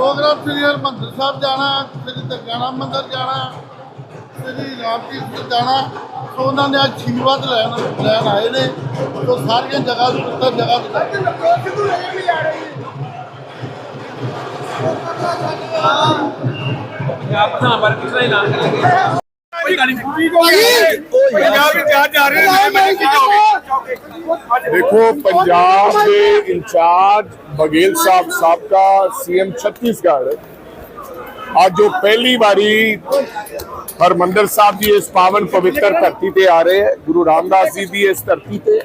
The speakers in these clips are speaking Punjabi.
ਪ੍ਰੋਗਰਾਮ ਸ੍ਰੀ ਹਰਿਮੰਦਰ ਸਾਹਿਬ ਜਾਣਾ ਸ੍ਰੀ ਦੁਰਗਿਆਣਾ ਮੰਦਿਰ ਜਾਣਾ ਸ੍ਰੀ ਰਾਮ ਤੀਰਥ ਜਾਣਾ ਸੋ ਉਹਨਾਂ ਨੇ ਅੱਜ ਆਸ਼ੀਰਵਾਦ ਲੈਣ ਲੈਣ ਆਏ ਨੇ। ਸੋ ਸਾਰੀਆਂ ਜਗ੍ਹਾ ਸੁੱਤਰ ਜਗ੍ਹਾ ਤੇ ਪੰਜਾਬ ਪ੍ਰਧਾਨ ਬਾਰੇ ਪੁੱਛਣਾ ਐਲਾਨ ਕਰਨ ਲੱਗੇ ਕੋਈ ਗੱਲ ਨਹੀਂ। ਪੰਜਾਬ ਵਿੱਚ ਆ ਜਾ ਰਹੇ ਨੇ ਮੈਂ ਕੀ ਕਹੋਗੇ ਦੇਖੋ, ਪੰਜਾਬ ਦੇ ਇੰਚਾਰਜ ਬਗੇਲ ਸਾਹਿਬ ਸਾਬਕਾ ਸੀਐਮ ਅੱਜ ਉਹ ਪਹਿਲੀ ਵਾਰੀ ਹਰਮੰਦਰ ਸਾਹਿਬ ਦੀ ਇਸ ਪਾਵਨ ਪਵਿੱਤਰ ਧਰਤੀ ਤੇ ਆ ਰਹੇ ਹੈ। ਗੁਰੂ ਰਾਮਦਾਸ ਜੀ ਦੀ ਇਸ ਧਰਤੀ ਤੇ।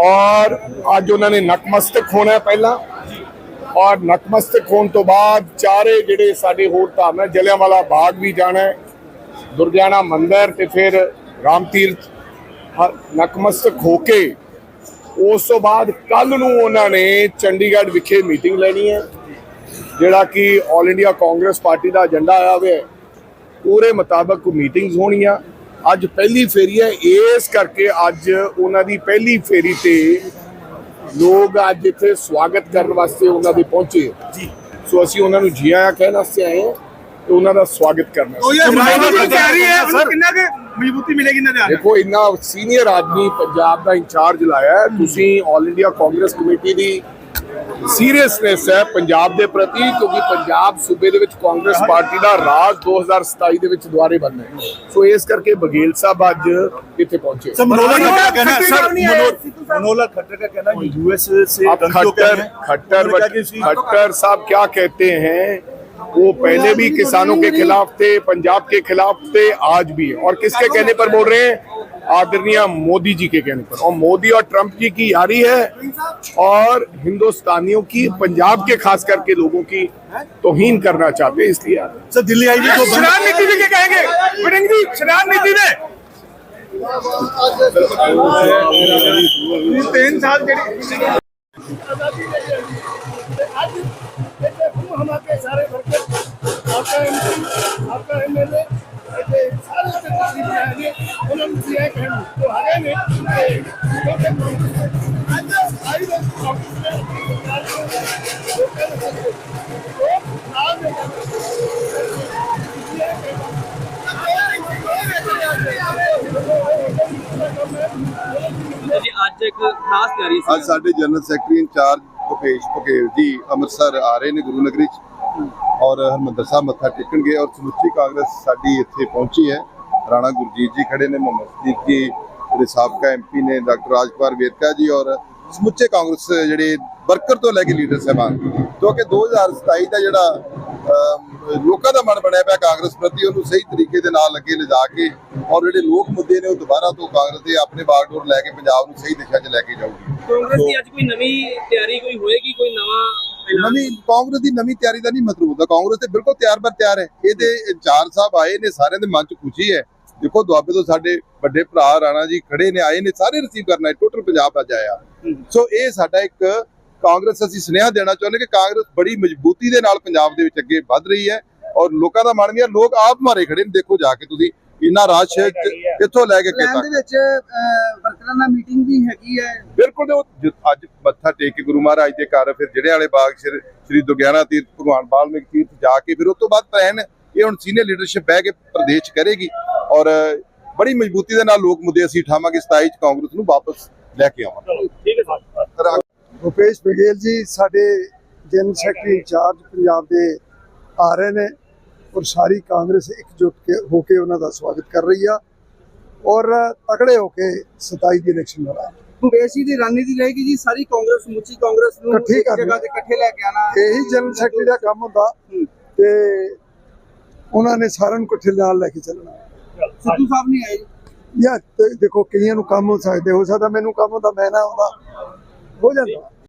ਔਰ ਅੱਜ ਉਹਨਾਂ ਨੇ ਨਤਮਸਤਕ ਹੋਣਾ ਪਹਿਲਾਂ। ਔਰ ਨਤਮਸਤਕ ਹੋਣ ਤੋਂ ਬਾਅਦ ਚਾਰੇ ਜਿਹੜੇ ਸਾਡੇ ਹੋਰ ਧਾਮ ਹੈ, ਜਲਿਆਂਵਾਲਾ ਬਾਗ ਵੀ ਜਾਣਾ ਹੈ, ਦੁਰਗਿਆਣਾ ਮੰਦਿਰ ਤੇ ਫਿਰ ਰਾਮ ਤੀਰਥ ਨਤਮਸਤਕ ਹੋ ਕੇ ਉਸ ਤੋਂ ਬਾਅਦ ਕੱਲ ਨੂੰ ਉਹਨਾਂ ਨੇ ਚੰਡੀਗੜ੍ਹ ਵਿਖੇ ਮੀਟਿੰਗ ਲੈਣੀ ਹੈ ਜਿਹੜਾ ਕਿ 올 ਇੰਡੀਆ ਕਾਂਗਰਸ ਪਾਰਟੀ ਦਾ ਏਜੰਡਾ ਆਇਆ ਹੋਇਆ ਹੈ। ਉਹਦੇ ਮੁਤਾਬਕ ਮੀਟਿੰਗਸ ਹੋਣੀਆਂ। ਅੱਜ ਪਹਿਲੀ ਫੇਰੀ ਹੈ। ਇਸ ਕਰਕੇ ਅੱਜ ਉਹਨਾਂ ਦੀ ਪਹਿਲੀ ਫੇਰੀ ਤੇ ਲੋਕ ਅੱਜ ਇੱਥੇ ਸਵਾਗਤ ਕਰਨ ਵਾਸਤੇ ਉਹਨਾਂ ਦੇ ਪਹੁੰਚੇ ਜੀ। ਸੋ ਅਸੀਂ ਉਹਨਾਂ ਨੂੰ ਜੀ ਆਇਆਂ ਕਹਿਣ ਵਾਸਤੇ ਆਏ ਹਾਂ ਤੇ ਉਹਨਾਂ ਦਾ ਸਵਾਗਤ ਕਰਨਾ ਦੀ ਮਜ਼ਬੂਤੀ ਮਿਲੇਗੀ ਇਹਨਾਂ ਦੇ ਆਲੇ ਦੇਖੋ ਇੰਨਾ ਸੀਨੀਅਰ ਆਦਮੀ ਪੰਜਾਬ ਦਾ ਇੰਚਾਰਜ ਲਾਇਆ ਤੁਸੀਂ ਆਲ ਇੰਡੀਆ ਕਾਂਗਰਸ ਕਮੇਟੀ ਦੀ ਸੀਰੀਅਸਨੈਸ ਹੈ ਪੰਜਾਬ ਦੇ ਪ੍ਰਤੀ ਕਿਉਂਕਿ ਪੰਜਾਬ ਸੂਬੇ ਦੇ ਵਿੱਚ ਕਾਂਗਰਸ ਪਾਰਟੀ ਦਾ ਰਾਜ 2027 ਦੇ ਵਿੱਚ ਦੁਆਰੇ ਬਣਨਾ ਹੈ। ਸੋ ਇਸ ਕਰਕੇ ਬਗੇਲ ਸਾਹਿਬ ਅੱਜ ਇੱਥੇ ਪਹੁੰਚੇ ਸਰ ਮਨੋਲਾ ਖੱਟਰ ਦਾ ਕਹਿਣਾ ਸਰ ਮਨੋਲਾ ਖੱਟਰ ਦਾ ਕਹਿਣਾ ਯੂਐਸ ਸੇ ਖੱਟਰ ਖੱਟਰ ਸਾਹਿਬ ਕੀ ਕਹਤੇ ਹੈ? वो पहले भी किसानों के खिलाफ थे पंजाब के खिलाफ थे आज भी और किसके कहने पर बोल रहे हैं? आदरणीय मोदी जी के कहने पर। और मोदी और ट्रंप जी की यारी है और हिंदुस्तानियों की पंजाब के खास करके लोगों की तोहीन करना चाहते हैं इसलिए। सर दिल्ली आई जी को बंद- शराब नीति भी कहेंगे? शराब नीति ने तीन साल ਅੱਜ ਸਾਡੇ general secretary incharge Bhupesh Baghel ji Amritsar ਆ ਰਹੇ ਨੇ ਗੁਰੂ ਨਗਰੀ ਚ। ਔਰ ਹਰਮੰਦਰ ਸਾਹਿਬ ਮੱਥਾ ਟੇਕਣਗੇ ਔਰ ਸਮੁੱਚੀ ਕਾਂਗਰਸ ਸਾਡੀ ਇੱਥੇ ਪਹੁੰਚੀ ਹੈ। ਰਾਣਾ ਗੁਰਜੀਤ ਜੀ ਖੜੇ ਨੇ, ਮੁਹੰਮਦ ਸਦੀਕ ਜੀ, ਜਿਹੜੇ ਸਾਬਕਾ ਐਮਪੀ ਨੇ, ਡਾਕਟਰ ਰਾਜਪਾਲ ਵੇਰਕਾ ਜੀ ਔਰ ਸਮੁੱਚੇ ਕਾਂਗਰਸ ਜਿਹੜੇ ਵਰਕਰ ਤੋਂ ਲੈ ਕੇ ਲੀਡਰ ਸਾਹਿਬਾਨ। ਕਿਉਂਕਿ 2027 ਦਾ ਜਿਹੜਾ ਲੋਕਾਂ ਦਾ ਮਨ ਬਣਿਆ ਪਿਆ ਕਾਂਗਰਸ ਪ੍ਰਤੀ, ਉਹਨੂੰ ਸਹੀ ਤਰੀਕੇ ਦੇ ਨਾਲ ਅੱਗੇ ਲਿਜਾ ਕੇ ਔਰ ਜਿਹੜੇ ਲੋਕ ਮੁੱਦੇ ਨੇ ਉਹ ਦੁਬਾਰਾ ਤੋਂ ਕਾਂਗਰਸ ਦੇ ਆਪਣੇ ਬਾਗਡੋਰ ਲੈ ਕੇ ਪੰਜਾਬ ਨੂੰ ਸਹੀ ਦਿਸ਼ਾ 'ਚ ਲੈ ਕੇ ਜਾਊਗੀ। ਕਾਂਗਰਸ ਦੀ ਅੱਜ ਕੋਈ ਨਵੀਂ ਤਿਆਰੀ ਕੋਈ ਹੋਏਗੀ, ਕੋਈ ਨਵਾਂ ਨਵੀਂ ਕਾਂਗਰਸ ਦੀ ਨਵੀਂ ਤਿਆਰੀ ਦਾ ਨਹੀਂ ਮਤਲਬ ਹੁੰਦਾ। ਕਾਂਗਰਸ ਤੇ ਬਿਲਕੁਲ ਤਿਆਰ ਬਰ ਤਿਆਰ ਹੈ। ਇਹਦੇ ਇੰਚਾਰਜ ਸਾਹਿਬ ਆਏ ਨੇ ਸਾਰਿਆਂ ਦੇ ਮਨ ਚ ਖੁਸ਼ੀ ਹੈ। ਦੇਖੋ ਦੁਆਬੇ ਤੋਂ ਸਾਡੇ ਵੱਡੇ ਭਰਾ ਰਾਣਾ ਜੀ ਖੜੇ ਨੇ ਆਏ ਨੇ ਸਾਰੇ ਰਿਸੀਵ ਕਰਨਾ ਹੈ। ਟੋਟਲ ਪੰਜਾਬ ਅੱਜ ਆਇਆ ਸੋ ਇਹ ਸਾਡਾ ਇੱਕ ਕਾਂਗਰਸ ਅਸੀਂ ਸੁਨੇਹਾ ਦੇਣਾ ਚਾਹੁੰਦੇ ਕਿ ਕਾਂਗਰਸ ਬੜੀ ਮਜ਼ਬੂਤੀ ਦੇ ਨਾਲ ਪੰਜਾਬ ਦੇ ਵਿੱਚ ਅੱਗੇ ਵੱਧ ਰਹੀ ਹੈ। ਔਰ ਲੋਕਾਂ ਦਾ ਮਨ ਵੀ ਹੈ। ਲੋਕ ਆਪ ਮਾਰੇ ਖੜੇ ਨੇ। ਦੇਖੋ ਜਾ ਕੇ ਤੁਸੀਂ। ਇੰਨਾ ਰਸ਼ ਕਿੱਥੋਂ ਲੈ ਕੇ ਕਿੱਥੇ ਦੇ ਵਿੱਚ ਵਰਕਰਾਂ ਨਾਲ ਮੀਟਿੰਗ ਵੀ ਹੈਗੀ ਹੈ ਬਿਲਕੁਲ ਅੱਜ ਮੱਥਾ ਟੇਕ ਕੇ ਗੁਰੂ ਮਹਾਰਾਜ ਦੇ ਘਰ ਫਿਰ ਜਿਹੜੇ ਵਾਲੇ ਬਾਗ ਸ਼੍ਰੀ ਦੁਗਿਆਨਾ ਤੀਰਥ ਭਗਵਾਨ ਵਾਲਮੀਕ ਤੀਰਥ ਜਾ ਕੇ ਫਿਰ ਉਸ ਤੋਂ ਬਾਅਦ ਪਲਾਨ ਇਹ ਹੁਣ ਸੀਨੀਅਰ ਲੀਡਰਸ਼ਿਪ ਬਹਿ ਕੇ ਪ੍ਰਦੇਸ਼ ਕਰੇਗੀ। ਔਰ ਬੜੀ ਮਜ਼ਬੂਤੀ ਦੇ ਨਾਲ ਲੋਕ ਮੁੱਦੇ ਅਸੀਂ ਉਠਾਵਾਂਗੇ 27 ਚ ਕਾਂਗਰਸ ਨੂੰ ਵਾਪਸ ਲੈ ਕੇ ਆਵਾਂਗੇ। ਠੀਕ ਹੈ ਸਰ। ਭੁਪੇਸ਼ ਬਘੇਲ ਜੀ ਸਾਡੇ ਜਨਰਲ ਸੈਕਟਰੀ ਇੰਚਾਰਜ ਪੰਜਾਬ ਦੇ ਆ ਰਹੇ ਨੇ। ਔਰ ਸਾਰੀ ਕਾਂਗਰਸ ਇਕਜੁੱਟ ਕੇ ਹੋ ਕੇ ਉਹਨਾਂ ਦਾ ਸਵਾਗਤ ਕਰ ਰਹੀ ਆ ਔਰ ਤਕੜੇ ਹੋ ਕੇ 27 ਦੀ ਇਲੈਕਸ਼ਨ ਲੜਾ ਭੁਪੇਸ਼ ਦੀ ਰਣਨੀਤੀ ਰਹੇਗੀ ਜੀ ਸਾਰੀ ਕਾਂਗਰਸ ਸਮੁੱਚੀ ਕਾਂਗਰਸ ਨੂੰ ਇਕੱਠੀ। ਜਗ੍ਹਾ ਤੇ ਇਕੱਠੇ ਲੈ ਕੇ ਆਣਾ ਇਹੀ ਜਨਰਲ ਸੈਕਟਰੀ ਦਾ ਕੰਮ ਹੁੰਦਾ ਤੇ ਉਹਨਾਂ ਨੇ ਸਾਰਿਆਂ ਨੂੰ ਇਕੱਠੇ ਨਾਲ ਲੈ ਕੇ ਚੱਲਣਾ। ਸਿੱਧੂ ਸਾਹਿਬ ਨਹੀਂ ਆਏ। ਯਾ ਦੇਖੋ ਕਈਆਂ ਨੂੰ ਕੰਮ ਹੋ ਸਕਦੇ ਹੋ ਸਕਦਾ ਮੈਨੂੰ ਕੰਮ ਹੁੰਦਾ ਮੈਂ ਨਾ ਆਉਂਦਾ। ਹੋ ਜਾਂਦਾ।